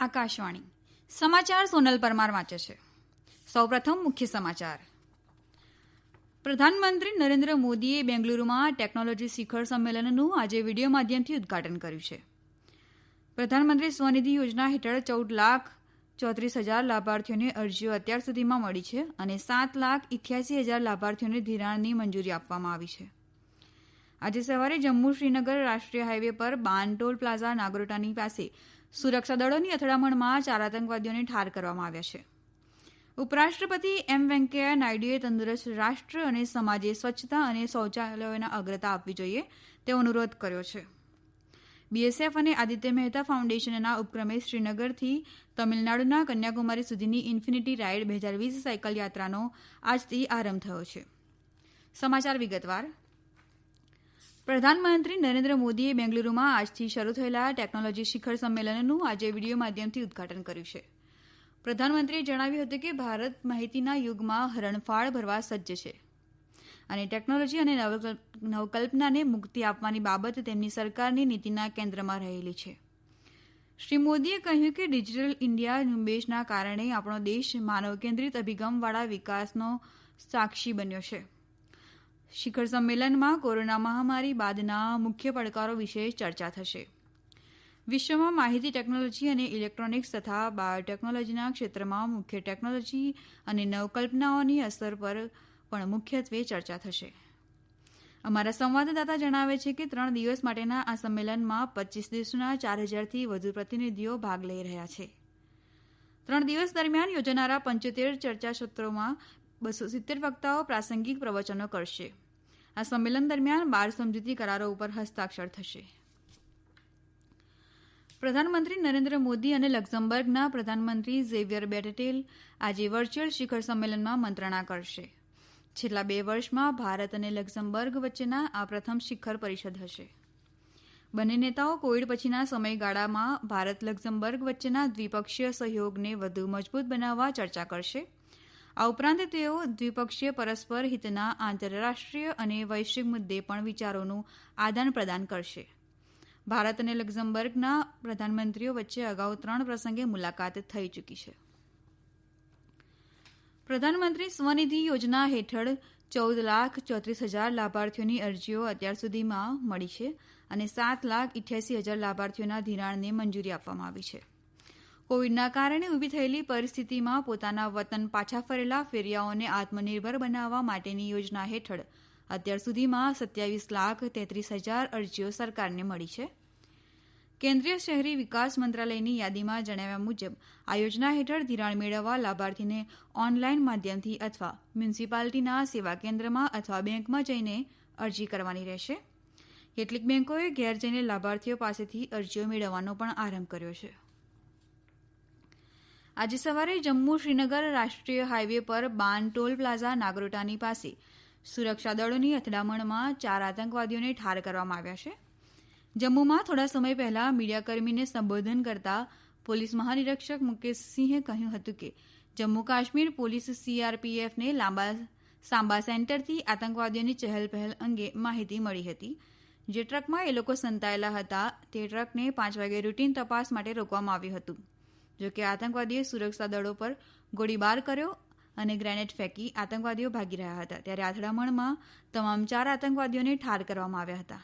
આકાશવાણી. સમાચાર સોનલ પરમાર વાંચે છે. સૌપ્રથમ મુખ્ય સમાચાર. પ્રધાનમંત્રી નરેન્દ્ર મોદીએ બેંગલુરુમાં ટેકનોલોજી શિખર સંમેલનનું આજે વીડિયો માધ્યમથી ઉદઘાટન કર્યું છે. પ્રધાનમંત્રી સ્વનિધિ યોજના હેઠળ ચૌદ લાખ ચોત્રીસ હજાર લાભાર્થીઓને અરજીઓ અત્યાર સુધીમાં મળી છે અને સાત લાખ ઇઠ્યાસી હજાર લાભાર્થીઓને ધિરાણની મંજૂરી આપવામાં આવી છે. આજે સવારે જમ્મુ શ્રીનગર રાષ્ટ્રીય હાઇવે પર બાનટોલ પ્લાઝા નાગરોટાની પાસે સુરક્ષા દળોની અથડામણમાં ચાર આતંકવાદીઓને ઠાર કરવામાં આવ્યા છે. ઉપરાષ્ટ્રપતિ એમ વેંકૈયા નાયડુએ તંદુરસ્ત રાષ્ટ્ર અને સમાજે સ્વચ્છતા અને શૌચાલયોને અગ્રતા આપવી જોઈએ તેવો અનુરોધ કર્યો છે. બીએસએફ અને આદિત્ય મહેતા ફાઉન્ડેશનના ઉપક્રમે શ્રીનગરથી તમિલનાડુના કન્યાકુમારી સુધીની ઇન્ફિનિટી રાઇડ બે હજાર વીસ સાયકલ યાત્રાનો આજથી આરંભ થયો છે. સમાચાર વિગતવાર પ્રધાનમંત્રી નરેન્દ્ર મોદીએ બેંગલુરૂમાં આજથી શરૂ થયેલા ટેકનોલોજી શિખર સંમેલનનું આજે વીડિયો માધ્યમથી ઉદઘાટન કર્યું છે. પ્રધાનમંત્રીએ જણાવ્યું હતું કે ભારત માહિતીના યુગમાં હરણફાળ ભરવા સજ્જ છે અને ટેકનોલોજી અને નવકલ્પનાને મુક્તિ આપવાની બાબત તેમની સરકારની નીતિના કેન્દ્રમાં રહેલી છે. શ્રી મોદીએ કહ્યું કે ડિજિટલ ઇન્ડિયા ઝુંબેશના કારણે આપણો દેશ માનવ કેન્દ્રિત અભિગમવાળા વિકાસનો સાક્ષી બન્યો છે. શિખર સંમેલનમાં કોરોના મહામારી બાદના મુખ્ય પડકારો વિશે ચર્ચા થશે. વિશ્વમાં માહિતી ટેકનોલોજી અને ઇલેક્ટ્રોનિક્સ તથા બાયોટેકનોલોજીના ક્ષેત્રમાં મુખ્ય ટેકનોલોજી અને નવકલ્પનાઓની અસર પર પણ મુખ્યત્વે ચર્ચા થશે. અમારા સંવાદદાતા જણાવે છે કે ત્રણ દિવસ માટેના આ સંમેલનમાં પચ્ચીસ દેશોના ચાર હજારથી વધુ પ્રતિનિધિઓ ભાગ લઈ રહ્યા છે. ત્રણ દિવસ દરમિયાન યોજાનારા પંચોતેર ચર્ચા સત્રોમાં બસો સિત્તેર વક્તાઓ પ્રાસંગિક પ્રવચનો કરશે. આ સંમેલન દરમિયાન બાર સમજૂતી કરારો ઉપર હસ્તાક્ષર થશે. પ્રધાનમંત્રી નરેન્દ્ર મોદી અને લક્ઝમબર્ગના પ્રધાનમંત્રી ઝેવિયર બેટેટેલ આજે વર્ચ્યુઅલ શિખર સંમેલનમાં મંત્રણા કરશે. છેલ્લા બે વર્ષમાં ભારત અને લક્ઝમબર્ગ વચ્ચેના આ પ્રથમ શિખર પરિષદ હશે. બંને નેતાઓ કોવિડ પછીના સમયગાળામાં ભારત લક્ઝમબર્ગ વચ્ચેના દ્વિપક્ષીય સહયોગને વધુ મજબૂત બનાવવા ચર્ચા કરશે. આ ઉપરાંત તેઓ દ્વિપક્ષીય પરસ્પર હિતના આંતરરાષ્ટ્રીય અને વૈશ્વિક મુદ્દે પણ વિચારોનું આદાન પ્રદાન કરશે. ભારત અને લક્ઝમબર્ગના પ્રધાનમંત્રીઓ વચ્ચે અગાઉ ત્રણ પ્રસંગે મુલાકાત થઈ ચૂકી છે. પ્રધાનમંત્રી સ્વનિધિ યોજના હેઠળ ચૌદ લાખ ચોત્રીસ હજાર લાભાર્થીઓની અરજીઓ અત્યાર સુધીમાં મળી છે અને સાત લાખ ઇઠ્યાસી હજાર લાભાર્થીઓના ધિરાણને મંજૂરી આપવામાં આવી છે. કોવિડના કારણે ઊભી થયેલી પરિસ્થિતિમાં પોતાના વતન પાછા ફરેલા ફેરિયાઓને આત્મનિર્ભર બનાવવા માટેની યોજના હેઠળ અત્યાર સુધીમાં સત્યાવીસ લાખ તેત્રીસ હજાર અરજીઓ સરકારને મળી છે. કેન્દ્રીય શહેરી વિકાસ મંત્રાલયની યાદીમાં જણાવ્યા મુજબ, આ યોજના હેઠળ ધિરાણ મેળવવા લાભાર્થીને ઓનલાઈન માધ્યમથી અથવા મ્યુનિસિપાલિટીના સેવા કેન્દ્રમાં અથવા બેંકમાં જઈને અરજી કરવાની રહેશે. કેટલીક બેંકોએ ઘેર જઈને લાભાર્થીઓ પાસેથી અરજીઓ મેળવવાનો પણ આરંભ કર્યો છે. આજે સવારે જમ્મુ શ્રીનગર રાષ્ટ્રીય હાઇવે પર બાન ટોલ પ્લાઝા નાગરોટાની પાસે સુરક્ષા દળોની અથડામણમાં ચાર આતંકવાદીઓને ઠાર કરવામાં આવ્યા છે. જમ્મુમાં થોડા સમય પહેલા મીડિયાકર્મીને સંબોધન કરતા પોલીસ મહાનિરીક્ષક મુકેશસિંહે કહ્યું હતું કે, જમ્મુ કાશ્મીર પોલીસ સીઆરપીએફને લાંબા સાંબા સેન્ટરથી આતંકવાદીઓની ચહેલપહેલ અંગે માહિતી મળી હતી. જે ટ્રકમાં એ લોકો સંતાયેલા હતા, તે ટ્રકને પાંચ વાગે રૂટીન તપાસ માટે રોકવામાં આવ્યું હતું. જોકે આતંકવાદીઓએ સુરક્ષા દળો પર ગોળીબાર કર્યો અને ગ્રેનેડ ફેંકી આતંકવાદીઓ ભાગી રહ્યા હતા. ત્યારે અથડામણમાં તમામ ચાર આતંકવાદીઓને ઠાર કરવામાં આવ્યા હતા.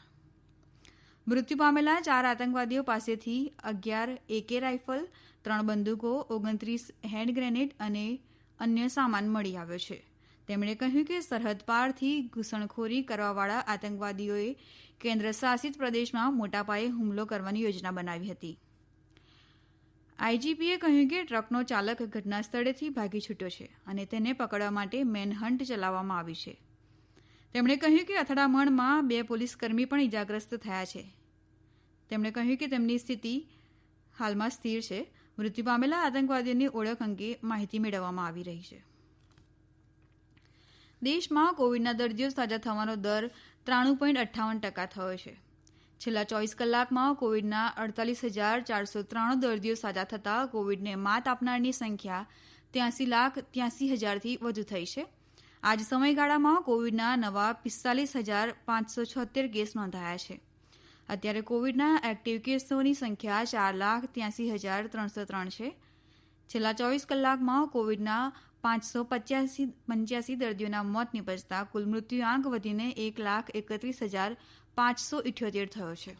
મૃત્યુ પામેલા ચાર આતંકવાદીઓ પાસેથી અગિયાર એકે રાઇફલ, ત્રણ બંદૂકો, ઓગણત્રીસ હેન્ડ ગ્રેનેડ અને અન્ય સામાન મળી આવ્યો છે. તેમણે કહ્યું કે સરહદ પારથી ઘૂસણખોરી કરવાવાળા આતંકવાદીઓએ કેન્દ્ર શાસિત પ્રદેશમાં મોટા પાયે હુમલો કરવાની યોજના બનાવી હતી. આઈજીપીએ કહ્યું કે ટ્રકનો ચાલક ઘટના સ્થળેથી ભાગી છૂટ્યો છે અને તેને પકડવા માટે મેનહન્ટ ચલાવવામાં આવી છે. તેમણે કહ્યું કે અથડામણમાં બે પોલીસકર્મી પણ ઇજાગ્રસ્ત થયા છે. તેમણે કહ્યું કે તેમની સ્થિતિ હાલમાં સ્થિર છે. મૃત્યુ પામેલા આતંકવાદીઓની ઓળખ અંગે માહિતી મેળવવામાં આવી રહી છે. દેશમાં કોવિડના દર્દીઓ સાજા થવાનો દર ત્રાણું પોઈન્ટ અઠ્ઠાવન ટકા થયો છે. છેલ્લા ચોવીસ કલાકમાં કોવિડના અડતાલીસ હજાર ચારસો ત્રાણું દર્દીઓ સાજા થતાં કોવિડને માત આપનારની સંખ્યા ત્યાંસી લાખ ત્યાંસી હજારથી વધુ થઈ છે. આજ સમયગાળામાં કોવિડના નવા પિસ્તાલીસ હજાર પાંચસો છોત્તેર કેસ નોંધાયા છે. અત્યારે કોવિડના એક્ટિવ કેસોની સંખ્યા ચાર લાખ ત્યાંસી હજાર ત્રણસો ત્રણ છે. છેલ્લા ચોવીસ કલાકમાં કોવિડના પાંચસો પંચ્યાસી દર્દીઓના મોત નિપજતા કુલ મૃત્યુઆંક વધીને એક લાખ એકત્રીસ હજાર પાંચસો ઇઠ્યોતેર થયો છે.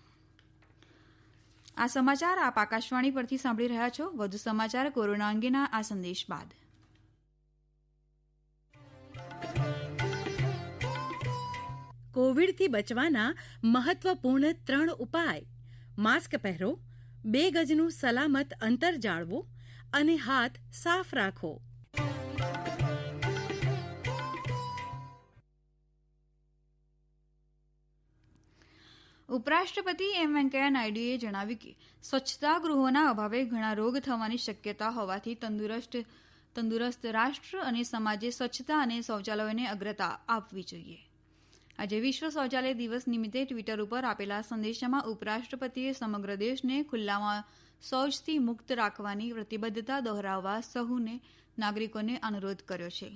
આ સમાચાર આપ આકાશવાણી પરથી સાંભળી રહ્યા છો. વધુ સમાચાર કોરોના અંગેના આ સંદેશ બાદ. કોવિડથી બચવાના મહત્વપૂર્ણ ત્રણ ઉપાય. માસ્ક પહેરો, બે ગજનું સલામત અંતર જાળવો અને હાથ સાફ રાખો. ઉપરાષ્ટ્રપતિ એમ વેંકૈયા નાયડુએ જણાવ્યું કે સ્વચ્છતા ગૃહોના અભાવે ઘણા રોગ થવાની શક્યતા હોવાથી તંદુરસ્ત રાષ્ટ્ર અને સમાજે સ્વચ્છતા અને શૌચાલયોને અગ્રતા આપવી જોઈએ. આજે વિશ્વ શૌચાલય દિવસ નિમિત્તે ટ્વિટર ઉપર આપેલા સંદેશામાં ઉપરાષ્ટ્રપતિએ સમગ્ર દેશને ખુલ્લામાં શૌચથી મુક્ત રાખવાની પ્રતિબદ્ધતા દોહરાવવા સહુને, નાગરિકોને અનુરોધ કર્યો છે.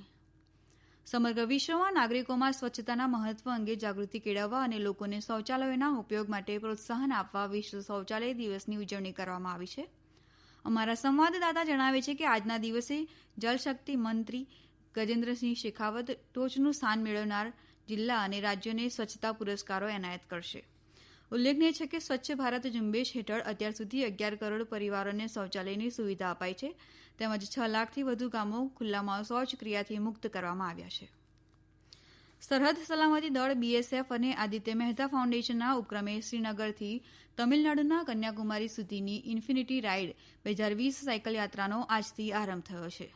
સમગ્ર વિશ્વમાં નાગરિકોમાં સ્વચ્છતાના મહત્વ અંગે જાગૃતિ કેળવવા અને લોકોને શૌચાલયોના ઉપયોગ માટે પ્રોત્સાહન આપવા વિશ્વ શૌચાલય દિવસની ઉજવણી કરવામાં આવી છે. અમારા સંવાદદાતા જણાવે છે કે આજના દિવસે જલશક્તિ મંત્રી ગજેન્દ્રસિંહ શેખાવત ટોચનું સ્થાન મેળવનાર જિલ્લા અને રાજ્યોને સ્વચ્છતા પુરસ્કારો એનાયત કરશે. ઉલ્લેખનીય છે કે સ્વચ્છ ભારત ઝુંબેશ હેઠળ અત્યાર સુધી અગિયાર કરોડ પરિવારોને શૌચાલયની સુવિધા અપાઈ છે. તેમજ છ લાખથી વધુ ગામો ખુલ્લામાં શૌચક્રિયાથી મુક્ત કરવામાં આવ્યા છે. સરહદ સલામતી દળ બીએસએફ અને આદિત્ય મહેતા ફાઉન્ડેશનના ઉપક્રમે શ્રીનગરથી તમિલનાડુના કન્યાકુમારી સુધીની ઇન્ફિનિટી રાઇડ બે હજાર વીસ સાયકલ યાત્રાનો આજથી આરંભ થયો છે.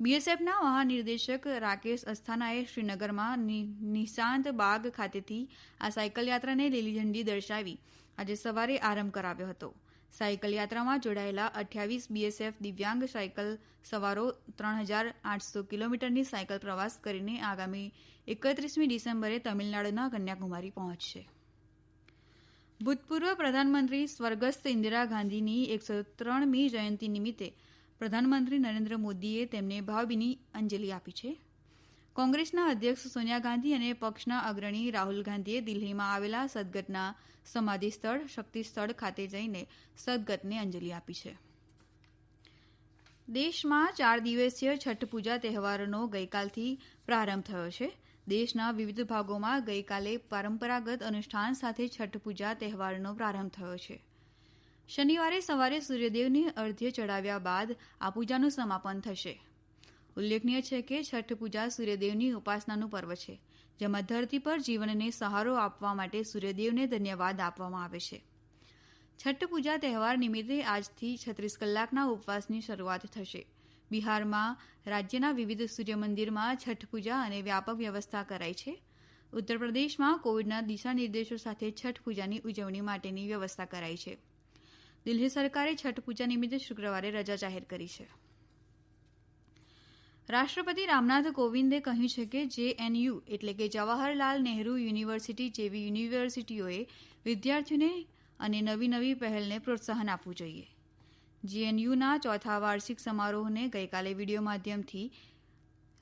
બીએસએફના મહાનિર્દેશક રાકેશ અસ્થાનાએ શ્રીનગરમાં નિશાંત બાગ ખાતેથી આ સાયકલ યાત્રાને લીલી ઝંડી દર્શાવી આજે સવારે આરંભ કરાવ્યો હતો. સાયકલ યાત્રામાં જોડાયેલા અઠ્યાવીસ બીએસએફ દિવ્યાંગ સાયકલ સવારો ત્રણ હજાર આઠસો કિલોમીટરની સાયકલ પ્રવાસ કરીને આગામી એકત્રીસમી ડિસેમ્બરે તમિલનાડુના કન્યાકુમારી પહોંચશે. ભૂતપૂર્વ પ્રધાનમંત્રી સ્વર્ગસ્થ ઇન્દિરા ગાંધીની એકસો ત્રણમી જયંતિ નિમિત્તે પ્રધાનમંત્રી નરેન્દ્ર મોદીએ તેમને ભાવભીની અંજલિ આપી છે. કોંગ્રેસના અધ્યક્ષ સોનિયા ગાંધી અને પક્ષના અગ્રણી રાહુલ ગાંધીએ દિલ્હીમાં આવેલા સદગતના સમાધિ સ્થળ શક્તિ સ્થળ ખાતે જઈને સદગતને અંજલિ આપી છે. દેશમાં ચાર દિવસીય છઠ પૂજા તહેવારનો ગઈકાલથી પ્રારંભ થયો છે. દેશના વિવિધ ભાગોમાં ગઈકાલે પરંપરાગત અનુષ્ઠાન સાથે છઠ પૂજા તહેવારનો પ્રારંભ થયો છે. શનિવારે સવારે સૂર્યદેવને અર્ધ્ય ચડાવ્યા બાદ આ પૂજાનું સમાપન થશે. ઉલ્લેખનીય છે કે છઠ પૂજા સૂર્યદેવની ઉપાસનાનું પર્વ છે, જેમાં ધરતી પર જીવનને સહારો આપવા માટે સૂર્યદેવને ધન્યવાદ આપવામાં આવે છે. છઠ પૂજા તહેવાર નિમિત્તે આજથી છત્રીસ કલાકના ઉપવાસની શરૂઆત થશે. બિહારમાં રાજ્યના વિવિધ સૂર્યમંદિરમાં છઠ પૂજા અને વ્યાપક વ્યવસ્થા કરાઈ છે. ઉત્તર પ્રદેશમાં કોવિડના દિશા નિર્દેશો સાથે છઠ પૂજાની ઉજવણી માટેની વ્યવસ્થા કરાઈ છે. દિલ્હી સરકારે છઠ પૂજા નિમિત્તે શુક્રવારે રજા જાહેર કરી છે. રાષ્ટ્રપતિ રામનાથ કોવિંદે કહ્યું છે કે જેએનયુ એટલે કે જવાહરલાલ નહેરુ યુનિવર્સિટી જેવી યુનિવર્સિટીઓએ વિદ્યાર્થીઓને અને નવી નવી પહેલને પ્રોત્સાહન આપવું જોઈએ. જેએનયુના ચોથા વાર્ષિક સમારોહને ગઈકાલે વીડિયો માધ્યમથી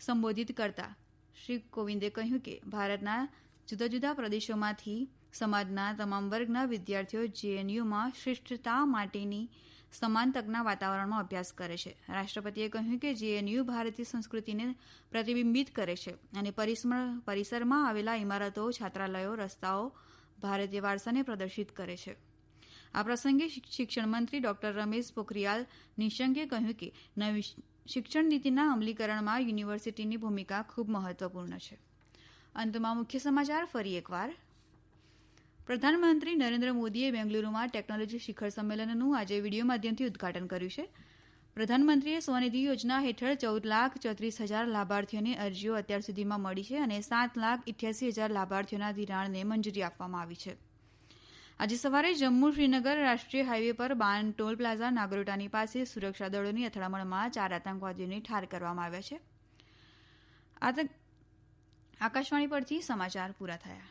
સંબોધિત કરતા શ્રી કોવિંદે કહ્યું કે ભારતના જુદા જુદા પ્રદેશોમાંથી સમાજના તમામ વર્ગના વિદ્યાર્થીઓ જેએનયુમાં શ્રેષ્ઠતા માટેની સમાન તકના વાતાવરણમાં અભ્યાસ કરે છે. રાષ્ટ્રપતિએ કહ્યું કે જેએનયુ ભારતીય સંસ્કૃતિને પ્રતિબિંબિત કરે છે અને પરિસરમાં આવેલા ઇમારતો, છાત્રાલયો, રસ્તાઓ ભારતીય વારસાને પ્રદર્શિત કરે છે. આ પ્રસંગે શિક્ષણ મંત્રી ડોક્ટર રમેશ પોખરિયાલ નિશંકે કહ્યું કે નવી શિક્ષણ નીતિના અમલીકરણમાં યુનિવર્સિટીની ભૂમિકા ખૂબ મહત્વપૂર્ણ છે. અંતમાં મુખ્ય સમાચાર ફરી એકવાર. પ્રધાનમંત્રી નરેન્દ્ર મોદીએ બેંગલુરૂમાં ટેકનોલોજી શિખર સંમેલનનું આજે વીડિયો માધ્યમથી ઉદઘાટન કર્યું છે. પ્રધાનમંત્રીએ સ્વનિધિ યોજના હેઠળ ચૌદ લાખ ચોત્રીસ હજાર લાભાર્થીઓની અરજીઓ અત્યાર સુધીમાં મળી છે અને સાત લાખ ઇઠ્યાસી હજાર લાભાર્થીઓના ધિરાણને મંજૂરી આપવામાં આવી છે. આજે સવારે જમ્મુ શ્રીનગર રાષ્ટ્રીય હાઈવે પર બાન ટોલ પ્લાઝા નાગરોટાની પાસે સુરક્ષા દળોની અથડામણમાં ચાર આતંકવાદીઓને ઠાર કરવામાં આવ્યા છે. આકાશવાણી પરથી સમાચાર પૂરા થયા.